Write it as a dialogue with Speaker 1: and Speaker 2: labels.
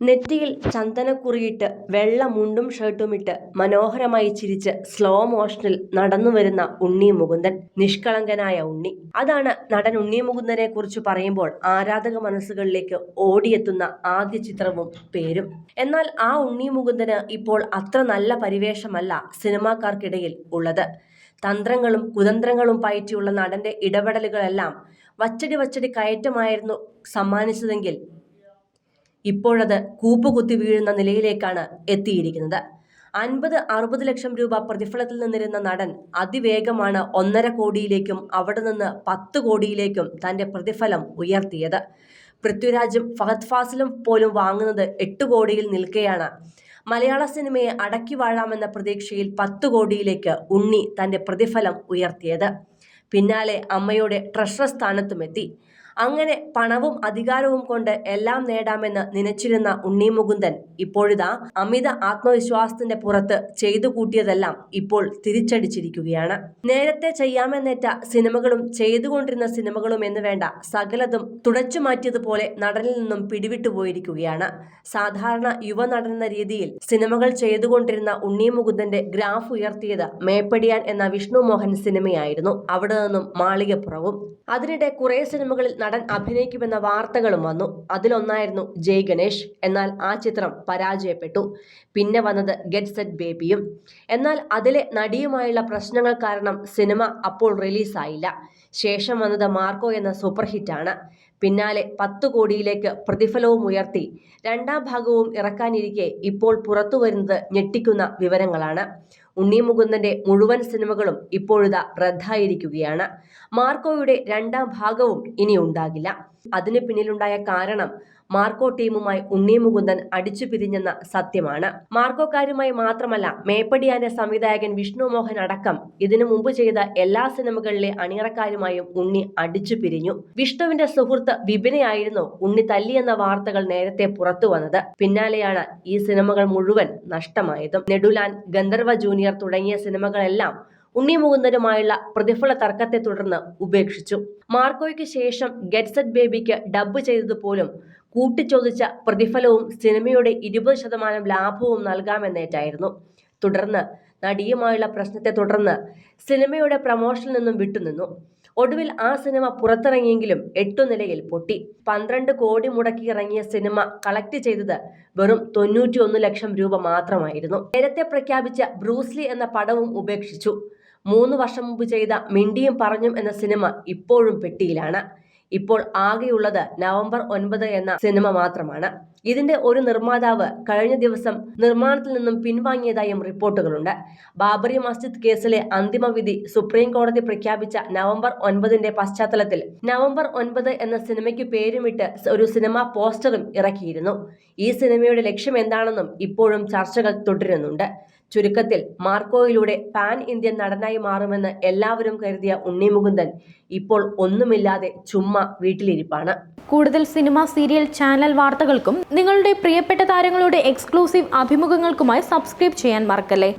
Speaker 1: നെറ്റിയിൽ ചന്ദനക്കുറിയിട്ട് വെള്ള മുണ്ടും ഷർട്ടുമിട്ട് മനോഹരമായി ചിരിച്ച് സ്ലോ മോഷനിൽ നടന്നു വരുന്ന ഉണ്ണി മുകുന്ദൻ നിഷ്കളങ്കനായ ഉണ്ണി. അതാണ് നടൻ ഉണ്ണി മുകുന്ദനെ കുറിച്ച് പറയുമ്പോൾ ആരാധക മനസ്സുകളിലേക്ക് ഓടിയെത്തുന്ന ആദ്യ ചിത്രവും പേരും. എന്നാൽ ആ ഉണ്ണി മുകുന്ദന് ഇപ്പോൾ അത്ര നല്ല പരിവേഷമല്ല സിനിമാക്കാർക്കിടയിൽ ഉള്ളത്. തന്ത്രങ്ങളും കുതന്ത്രങ്ങളും പയറ്റിയുള്ള നടന്റെ ഇടപെടലുകളെല്ലാം വച്ചടി വച്ചടി കയറ്റമായിരുന്നു സമ്മാനിച്ചതെങ്കിൽ ഇപ്പോഴത് കൂപ്പുകുത്തി വീഴുന്ന നിലയിലേക്കാണ് എത്തിയിരിക്കുന്നത്. അൻപത് അറുപത് ലക്ഷം രൂപ പ്രതിഫലത്തിൽ നിന്നിരുന്ന നടൻ അതിവേഗമാണ് ഒന്നര കോടിയിലേക്കും അവിടെ നിന്ന് പത്ത് കോടിയിലേക്കും തന്റെ പ്രതിഫലം ഉയർത്തിയത്. പൃഥ്വിരാജും ഫഹദ് ഫാസിലും പോലും വാങ്ങുന്നത് എട്ട് കോടിയിൽ നിൽക്കെയാണ്. മലയാള സിനിമയെ അടക്കി വാഴാമെന്ന പ്രതീക്ഷയിൽ പത്ത് കോടിയിലേക്ക് ഉണ്ണി തന്റെ പ്രതിഫലം ഉയർത്തിയത്. പിന്നാലെ അമ്മയുടെ ട്രഷറർ സ്ഥാനത്തുമെത്തി അങ്ങനെ പണവും അധികാരവും കൊണ്ട് എല്ലാം നേടാമെന്ന് നനച്ചിരുന്ന ഉണ്ണി മുകുന്ദൻ ഇപ്പോഴിതാ അമിത ആത്മവിശ്വാസത്തിന്റെ പുറത്ത് ചെയ്തു കൂട്ടിയതെല്ലാം ഇപ്പോൾ തിരിച്ചടിച്ചിരിക്കുകയാണ്. നേരത്തെ ചെയ്യാമെന്നേറ്റ സിനിമകളും ചെയ്തുകൊണ്ടിരുന്ന സിനിമകളും എന്ന് വേണ്ട സകലതും തുടച്ചു മാറ്റിയതുപോലെ നടനിൽ നിന്നും പിടിവിട്ടു പോയിരിക്കുകയാണ്. സാധാരണ യുവനടൻ എന്ന രീതിയിൽ സിനിമകൾ ചെയ്തുകൊണ്ടിരുന്ന ഉണ്ണി മുകുന്ദന്റെ ഗ്രാഫ് ഉയർത്തിയത് മേപ്പടിയാൻ എന്ന വിഷ്ണു മോഹൻ സിനിമയായിരുന്നു. അവിടെ നിന്നും മാളികപ്പുറവും. അതിനിടെ കുറെ സിനിമകളിൽ നടൻ അഭിനയിക്കുമെന്ന വാർത്തകളും വന്നു. അതിലൊന്നായിരുന്നു ജയ് ഗണേഷ്. എന്നാൽ ആ ചിത്രം പരാജയപ്പെട്ടു. പിന്നെ വന്നത് ഗെറ്റ് സെറ്റ് ബേബിയും. എന്നാൽ അതിലെ നടിയുമായുള്ള പ്രശ്നങ്ങൾ കാരണം സിനിമ അപ്പോൾ റിലീസായില്ല. ശേഷം വന്നത് മാർക്കോ എന്ന സൂപ്പർ ഹിറ്റാണ്. പിന്നാലെ പത്ത് കോടിയിലേക്ക് പ്രതിഫലവും ഉയർത്തി. രണ്ടാം ഭാഗവും ഇറക്കാനിരിക്കെ ഇപ്പോൾ പുറത്തു വരുന്നത് ഞെട്ടിക്കുന്ന വിവരങ്ങളാണ്. ഉണ്ണി മുകുന്ദന്റെ മുഴുവൻ സിനിമകളും ഇപ്പോഴിതാ റദ്ദായിരിക്കുകയാണ്. മാർക്കോയുടെ രണ്ടാം ഭാഗവും ഇനി ഉണ്ടാകില്ല. അതിന് പിന്നിലുണ്ടായ കാരണം മാർക്കോ ടീമുമായി ഉണ്ണിമുകുന്ദൻ അടിച്ചു പിരിഞ്ഞെന്ന സത്യമാണ്. മാർക്കോക്കാരുമായി മാത്രമല്ല മേപ്പടിയാന്റെ സംവിധായകൻ വിഷ്ണു മോഹൻ അടക്കം ഇതിനു മുമ്പ് ചെയ്ത എല്ലാ സിനിമകളിലെ അണിയറക്കാരുമായും ഉണ്ണി അടിച്ചു പിരിഞ്ഞു വിഷ്ണുവിന്റെ സുഹൃത്ത് വിപിനെയായിരുന്നു ഉണ്ണി തല്ലിയെന്ന വാർത്തകൾ നേരത്തെ പുറത്തു വന്നത്. പിന്നാലെയാണ് ഈ സിനിമകൾ മുഴുവൻ നഷ്ടമായതും. നെടുലാൻ ഗന്ധർവ ജൂനിയർ തുടങ്ങിയ സിനിമകളെല്ലാം ഉണ്ണി മുകുന്ദനുമായുള്ള പ്രതിഫല തർക്കത്തെ തുടർന്ന് ഉപേക്ഷിച്ചു. മാർക്കോയ്ക്ക് ശേഷം ഗെറ്റ്സെറ്റ് ബേബിക്ക് ഡബ്ബ് ചെയ്തതുപോലും കൂട്ടിച്ചോദിച്ച പ്രതിഫലവും സിനിമയുടെ ഇരുപത് ശതമാനം ലാഭവും നൽകാമെന്നേറ്റായിരുന്നു. തുടർന്ന് നടിയുമായുള്ള പ്രശ്നത്തെ തുടർന്ന് സിനിമയുടെ പ്രമോഷനിൽ നിന്നും വിട്ടുനിന്നു. ഒടുവിൽ ആ സിനിമ പുറത്തിറങ്ങിയെങ്കിലും എട്ടു നിലയിൽ പൊട്ടി. പന്ത്രണ്ട് കോടി മുടക്കി ഇറങ്ങിയ സിനിമ കളക്ട് ചെയ്തത് വെറും തൊണ്ണൂറ്റി ഒന്ന് ലക്ഷം രൂപ മാത്രമായിരുന്നു. നേരത്തെ പ്രഖ്യാപിച്ച ബ്രൂസ്ലി എന്ന പടവും ഉപേക്ഷിച്ചു. മൂന്ന് വർഷം മുമ്പ് ചെയ്ത മിണ്ടിയും പറഞ്ഞും എന്ന സിനിമ ഇപ്പോഴും പെട്ടിയിലാണ്. ഇപ്പോൾ ആകെയുള്ളത് നവംബർ ഒൻപത് എന്ന സിനിമ മാത്രമാണ്. ഇതിന്റെ ഒരു നിർമ്മാതാവ് കഴിഞ്ഞ ദിവസം നിർമ്മാണത്തിൽ നിന്നും പിൻവാങ്ങിയതായും റിപ്പോർട്ടുകളുണ്ട്. ബാബറി മസ്ജിദ് കേസിലെ അന്തിമ വിധി സുപ്രീം കോടതി പ്രഖ്യാപിച്ച നവംബർ ഒൻപതിന്റെ പശ്ചാത്തലത്തിൽ നവംബർ ഒൻപത് എന്ന സിനിമയ്ക്ക് പേരുമിട്ട് ഒരു സിനിമാ പോസ്റ്ററും ഇറക്കിയിരുന്നു. ഈ സിനിമയുടെ ലക്ഷ്യം എന്താണെന്നും ഇപ്പോഴും ചർച്ചകൾ തുടരുന്നുണ്ട്. ചുരുക്കത്തിൽ മാർക്കോയിലൂടെ പാൻ ഇന്ത്യൻ നടനായി മാറുമെന്ന് എല്ലാവരും കരുതിയ ഉണ്ണി മുകുന്ദൻ ഇപ്പോൾ ഒന്നുമില്ലാതെ ചുമ്മാ വീട്ടിലിരിപ്പാണ്.
Speaker 2: കൂടുതൽ സിനിമ സീരിയൽ ചാനൽ വാർത്തകൾക്കും നിങ്ങളുടെ പ്രിയപ്പെട്ട താരങ്ങളുടെ എക്സ്ക്ലൂസീവ് അഭിമുഖങ്ങൾക്കുമായി സബ്സ്ക്രൈബ് ചെയ്യാൻ മറക്കല്ലേ?